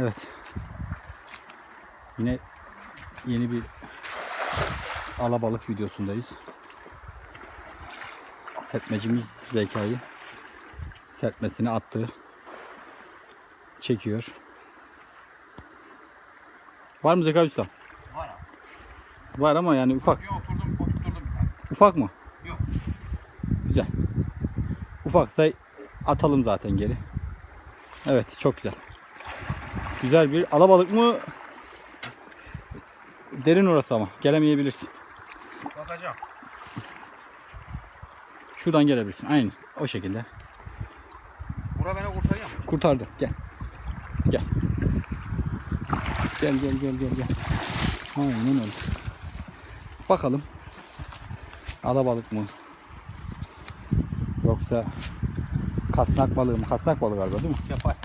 Evet. Yine yeni bir alabalık videosundayız. Serpmecimiz zekayı serpmesini attı. Çekiyor. Var mı Zekai Usta? Var abi. Var ama yani ufak. Bir oturdum, tane. Ufak mı? Yok. Güzel. Ufaksa atalım zaten geri. Evet çok güzel. Güzel bir alabalık mı? Derin orası ama. Gelemeyebilirsin. Bakacağım. Şuradan gelebilirsin. Aynı. O şekilde. Bura beni kurtarıyor mu? Kurtardı. Gel. Gel. Gel gel gel gel gel. Aynen öyle. Bakalım. Alabalık mı? Yoksa kasnak balığı mı? Kasnak balığı galiba değil mi? Yapar.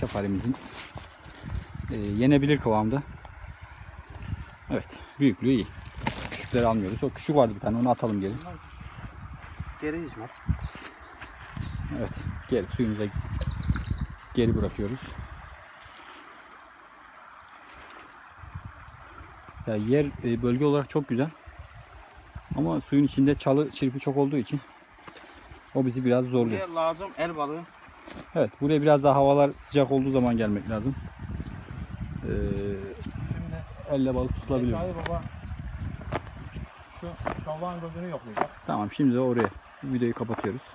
Kefarimizin e, yenebilir kıvamda. Evet. Büyüklüğü iyi. Küçükleri almıyoruz. O küçük vardı bir tane. Onu atalım geri. Geri hizmet. Evet. Geri suyumuza geri bırakıyoruz. Ya yer e, bölge olarak çok güzel. Ama suyun içinde çalı çirpi çok olduğu için o bizi biraz zorluyor. Buraya lazım el balığı. Evet, buraya biraz daha havalar sıcak olduğu zaman gelmek lazım. Şimdi elle balık tutulabiliyor. Baba şu şalvan gözünü yoklayacak. Tamam, şimdi de oraya videoyu kapatıyoruz.